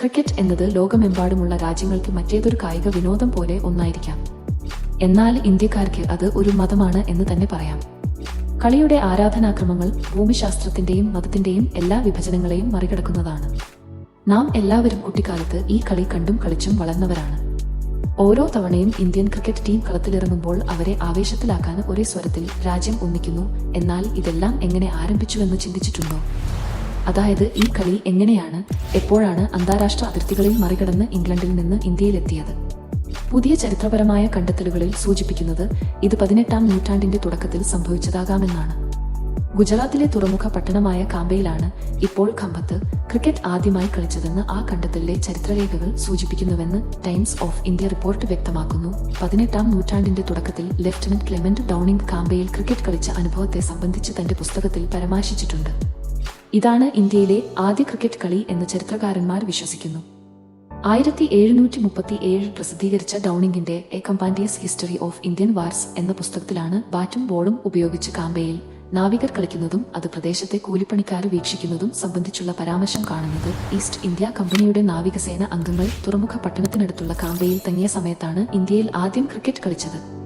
Cricket എന്നത് ലോകമെമ്പാടുമുള്ള രാജ്യങ്ങൾക്ക് മറ്റേതൊരു കായിക വിനോദം പോലെ ഒന്നായിരിക്കാം. എന്നാൽ ഇന്ത്യക്കാർക്ക് അത് ഒരു മതമാണ് എന്ന് തന്നെ പറയാം. കളിയുടെ ആരാധനാക്രമങ്ങൾ ഭൂമിശാസ്ത്രത്തിന്റെയും മതത്തിന്റെയും എല്ലാ വിഭജനങ്ങളെയും മറികടക്കുന്നതാണ്. നാം എല്ലാവരും കുട്ടിക്കാലത്ത് ഈ കളി കണ്ടും കളിച്ചും വളർന്നവരാണ്. ഓരോ തവണയും ഇന്ത്യൻ ക്രിക്കറ്റ് ടീം കളത്തിലിറങ്ങുമ്പോൾ അവരെ ആവേശത്തിലാക്കാൻ ഒരേ സ്വരത്തിൽ രാജ്യം ഒന്നിക്കുന്നു. എന്നാൽ ഇതെല്ലാം എങ്ങനെ ആരംഭിച്ചുവെന്ന് ചിന്തിച്ചിട്ടുണ്ടോ? അതായത് ഈ കളി എങ്ങനെയാണ് എപ്പോഴാണ് അന്താരാഷ്ട്ര അതിർത്തികളിൽ മറികടന്ന് ഇംഗ്ലണ്ടിൽ നിന്ന് ഇന്ത്യയിലെത്തിയത്? പുതിയ ചരിത്രപരമായ കണ്ടെത്തലുകളിൽ സൂചിപ്പിക്കുന്നത് ഇത് പതിനെട്ടാം നൂറ്റാണ്ടിന്റെ തുടക്കത്തിൽ സംഭവിച്ചതാകാമെന്നാണ്. ഗുജറാത്തിലെ തുറമുഖ പട്ടണമായ കാമ്പയിലാണ് ഇപ്പോൾ ഖമ്പത്ത് ക്രിക്കറ്റ് ആദ്യമായി കളിച്ചതെന്ന് ആ കണ്ടെത്തലിലെ ചരിത്രരേഖകൾ സൂചിപ്പിക്കുന്നുവെന്ന് ടൈംസ് ഓഫ് ഇന്ത്യ റിപ്പോർട്ട് വ്യക്തമാക്കുന്നു. പതിനെട്ടാം നൂറ്റാണ്ടിന്റെ തുടക്കത്തിൽ ലെഫ്റ്റനന്റ് ക്ലെമന്റ് ഡൌണിംഗ് കാമ്പയിൽ ക്രിക്കറ്റ് കളിച്ച അനുഭവത്തെ സംബന്ധിച്ച് തന്റെ പുസ്തകത്തിൽ പരാമർശിച്ചിട്ടുണ്ട്. ഇതാണ് ഇന്ത്യയിലെ ആദ്യ ക്രിക്കറ്റ് കളി എന്ന് ചരിത്രകാരന്മാർ വിശ്വസിക്കുന്നു. ആയിരത്തി എഴുന്നൂറ്റി മുപ്പത്തി ഏഴ് പ്രസിദ്ധീകരിച്ച ഡൌണിംഗിന്റെ a compendious history of Indian wars എന്ന പുസ്തകത്തിലാണ് ബാറ്റും ബോളും ഉപയോഗിച്ച് കാമ്പയിൽ നാവികർ കളിക്കുന്നതും അത് പ്രദേശത്തെ കൂലിപ്പണിക്കാർ വീക്ഷിക്കുന്നതും സംബന്ധിച്ചുള്ള പരാമർശം കാണുന്നത് ഈസ്റ്റ് ഇന്ത്യ കമ്പനിയുടെ നാവികസേന അംഗങ്ങൾ തുറമുഖ പട്ടണത്തിനടുത്തുള്ള കാമ്പയിൽ തങ്ങിയ സമയത്താണ് ഇന്ത്യയിൽ ആദ്യം ക്രിക്കറ്റ് കളിച്ചത്.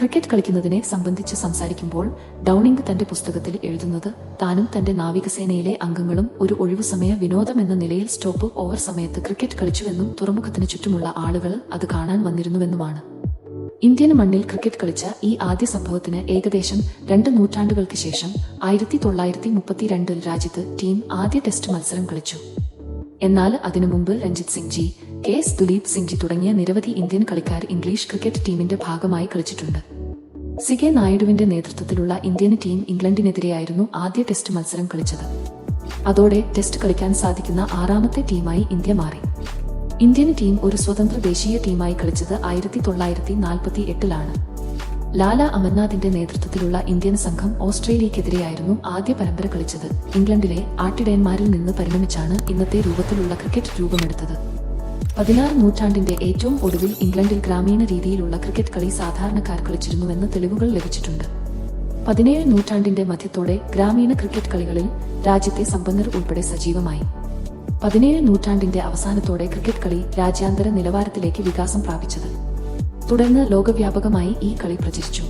ക്രിക്കറ്റ് കളിക്കുന്നതിനെ സംബന്ധിച്ച് സംസാരിക്കുമ്പോൾ ഡൗണിംഗ് തന്റെ പുസ്തകത്തിൽ എഴുതുന്നത് താനും തന്റെ നാവികസേനയിലെ അംഗങ്ങളും ഒരു ഒഴിവു സമയ വിനോദം എന്ന നിലയിൽ സ്റ്റോപ്പ് ഓവർ സമയത്ത് ക്രിക്കറ്റ് കളിച്ചുവെന്നും തുറമുഖത്തിന് ചുറ്റുമുള്ള ആളുകൾ അത് കാണാൻ വന്നിരുന്നുവെന്നുമാണ്. ഇന്ത്യൻ മണ്ണിൽ ക്രിക്കറ്റ് കളിച്ച ഈ ആദ്യ സംഭവത്തിന് ഏകദേശം രണ്ട് നൂറ്റാണ്ടുകൾക്ക് ശേഷം ആയിരത്തി തൊള്ളായിരത്തി മുപ്പത്തിരണ്ടിൽ രാജ്യത്ത് ടീം ആദ്യ ടെസ്റ്റ് മത്സരം കളിച്ചു. എന്നാൽ അതിനു മുമ്പ് രഞ്ജിത് സിംഗ് ജി കെ എസ് ദുലീപ് സിംഗ്ജി തുടങ്ങിയ നിരവധി ഇന്ത്യൻ കളിക്കാർ ഇംഗ്ലീഷ് ക്രിക്കറ്റ് ടീമിന്റെ ഭാഗമായി കളിച്ചിട്ടുണ്ട്. സി കെ നായിഡുവിന്റെ നേതൃത്വത്തിലുള്ള ഇന്ത്യൻ ടീം ഇംഗ്ലണ്ടിനെതിരെയായിരുന്നു ആദ്യ ടെസ്റ്റ് മത്സരം കളിച്ചത്. അതോടെ ടെസ്റ്റ് കളിക്കാൻ സാധിക്കുന്ന ആറാമത്തെ ടീമായി ഇന്ത്യ മാറി. ഇന്ത്യൻ ടീം ഒരു സ്വതന്ത്ര ദേശീയ ടീമായി കളിച്ചത് ആയിരത്തി തൊള്ളായിരത്തി നാൽപ്പത്തി എട്ടിലാണ് ലാല അമർനാഥിന്റെ നേതൃത്വത്തിലുള്ള ഇന്ത്യൻ സംഘം ഓസ്ട്രേലിയക്കെതിരെയായിരുന്നു ആദ്യ പരമ്പര കളിച്ചത്. ഇംഗ്ലണ്ടിലെ ആട്ടിടയന്മാരിൽ നിന്ന് പരിണമിച്ചാണ് ഇന്നത്തെ രൂപത്തിലുള്ള ക്രിക്കറ്റ് രൂപമെടുത്തത്. പതിനാറ് നൂറ്റാണ്ടിന്റെ ഏറ്റവും ഒടുവിൽ ഇംഗ്ലണ്ടിൽ ഗ്രാമീണ രീതിയിലുള്ള ക്രിക്കറ്റ് കളി സാധാരണക്കാർ കളിച്ചിരുന്നുവെന്ന് തെളിവുകൾ ലഭിച്ചിട്ടുണ്ട്. പതിനേഴ് നൂറ്റാണ്ടിന്റെ മധ്യത്തോടെ ഗ്രാമീണ ക്രിക്കറ്റ് കളികളിൽ രാജ്യത്തെ സമ്പന്നർ ഉൾപ്പെടെ സജീവമായി. പതിനേഴ് നൂറ്റാണ്ടിന്റെ അവസാനത്തോടെ ക്രിക്കറ്റ് കളി രാജ്യാന്തര നിലവാരത്തിലേക്ക് വികാസം പ്രാപിച്ചത്. തുടർന്ന് ലോകവ്യാപകമായി ഈ കളി പ്രചരിച്ചു.